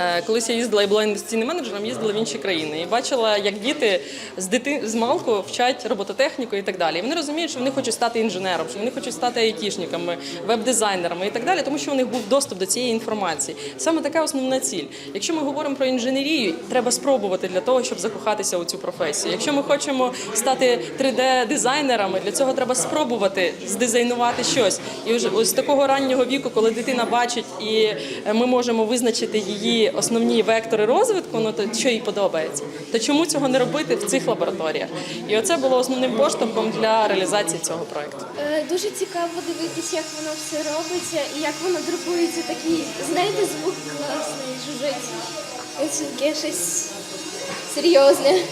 Е, Колись я їздила і була інвестиційним менеджером, їздила в інші країни і бачила, як діти з дити з малку вчать робототехніку і так далі. І вони розуміють, що вони хочуть стати інженером, що вони хочуть стати айтішниками, веб-дизайнерами і так далі, тому що у них був доступ до цієї інформації. Саме така основна ціль. Якщо ми говоримо про інженерію, треба спробувати для того, щоб закохатися у цю професію. Якщо ми хочемо стати 3D-дизайнерами, для цього треба спробувати здизайнувати щось. І вже з такого раннього віку, коли дитина бачить, і е, ми можемо визначити її основні вектори розвитку, ну то що їй подобається, то чому цього не робити в цих лабораторіях? І оце було основним поштовхом для реалізації цього проекту. Е, Дуже цікаво дивитися, як воно все робиться і як воно друкується. Такий, знаєте, звук класний, жужить. Це щось серйозне.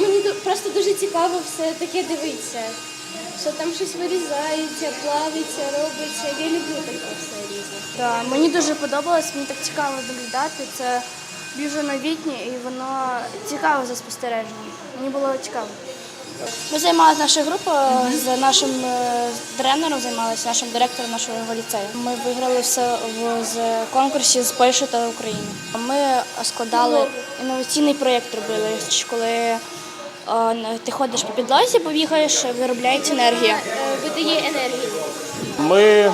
Мені просто дуже цікаво все таке дивитися. Що там щось вирізається, плавиться, робиться. Я люблю таке все різне. Так, мені дуже подобалось, мені так цікаво доглядати. Це дуже новітнє і воно цікаво за спостереженням. Мені було цікаво. Ми займалися наша група з нашим е, тренером, займалися нашим директором нашого ліцею. Ми виграли все в з конкурсі з Польщі та України. Ми складали інноваційний проєкт робили, коли ти ходиш по підлозі, побігаєш, виробляється енергія. Е, Видає енергію. Ми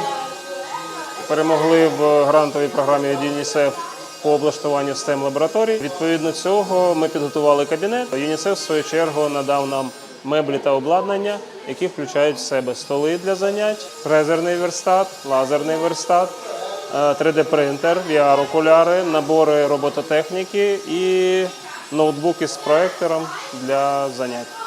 перемогли в грантовій програмі від ЮНІСЕФ по облаштуванню STEM лабораторій. Відповідно цього ми підготували кабінет. ЮНІСЕФ, в свою чергу, надав нам меблі та обладнання, які включають в себе столи для занять, фрезерний верстат, лазерний верстат, 3D-принтер, VR-окуляри, набори робототехніки і ноутбуки з проектором для занять.